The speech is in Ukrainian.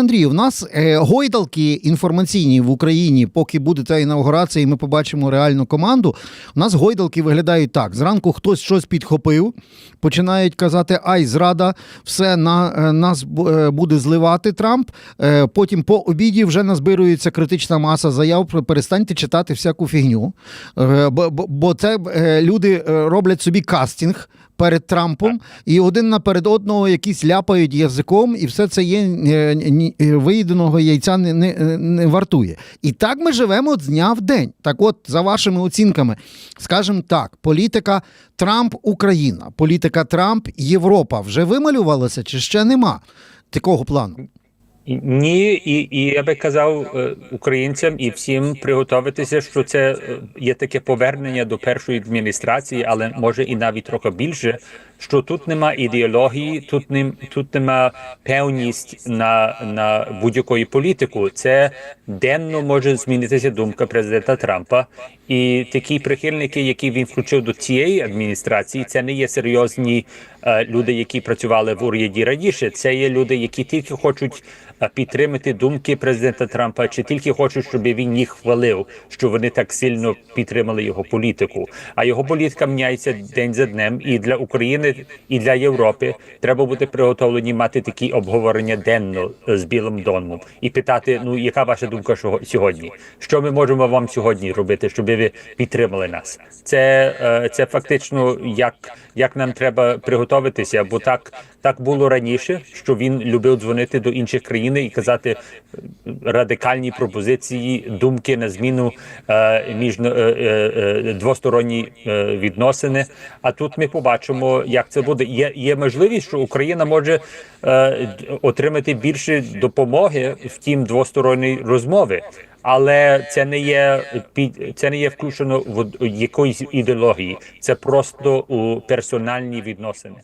Андрій, у нас е, гойдалки інформаційні в Україні, поки буде та інаугурація, і ми побачимо реальну команду. У нас гойдалки виглядають так: зранку хтось щось підхопив, починають казати: Ай, зрада, все на е, нас е, буде зливати Трамп. Потім по обіді вже назбирується критична маса заяв. Перестаньте читати всяку фігню. Бо, це люди роблять собі кастинг. Перед Трампом і один наперед одного якісь ляпають язиком, і все це є е, е, виїденого яйця не, не, не вартує. І так ми живемо з дня в день. Так, от, за вашими оцінками, скажімо так, політика Трамп Україна, політика Трамп Європа вже вималювалася чи ще нема такого плану? Ні, і, і я би казав е, українцям і всім приготуватися, що це е, є таке повернення до першої адміністрації, але може і навіть трохи більше. Що тут нема ідеології, тут нем, тут нема певність на, на будь-якої політику. Це денно може змінитися думка президента Трампа. І такі прихильники, які він включив до цієї адміністрації, це не є серйозні е, люди, які працювали в уряді раніше. Це є люди, які тільки хочуть підтримати думки президента Трампа, чи тільки хочуть, щоб він їх хвалив, що вони так сильно підтримали його політику. А його політика міняється день за днем. І для України, і для Європи треба бути приготовлені мати такі обговорення денно з Білим домом і питати: ну яка ваша думка сьогодні? Що ми можемо вам сьогодні робити, щоб ви підтримали нас? Це, е, це фактично як, як нам треба приготуватися, бо так, так було раніше, що він любив дзвонити до інших країн і казати е, радикальні пропозиції, думки на зміну е, між е, е, е, двосторонні е, відносини. А тут ми побачимо, як це буде. Є, є можливість, що Україна може е, отримати більше допомоги в тім двосторонній розмови. Але це не є під це не є включено в якоїсь ідеології. Це просто у персональні відносини.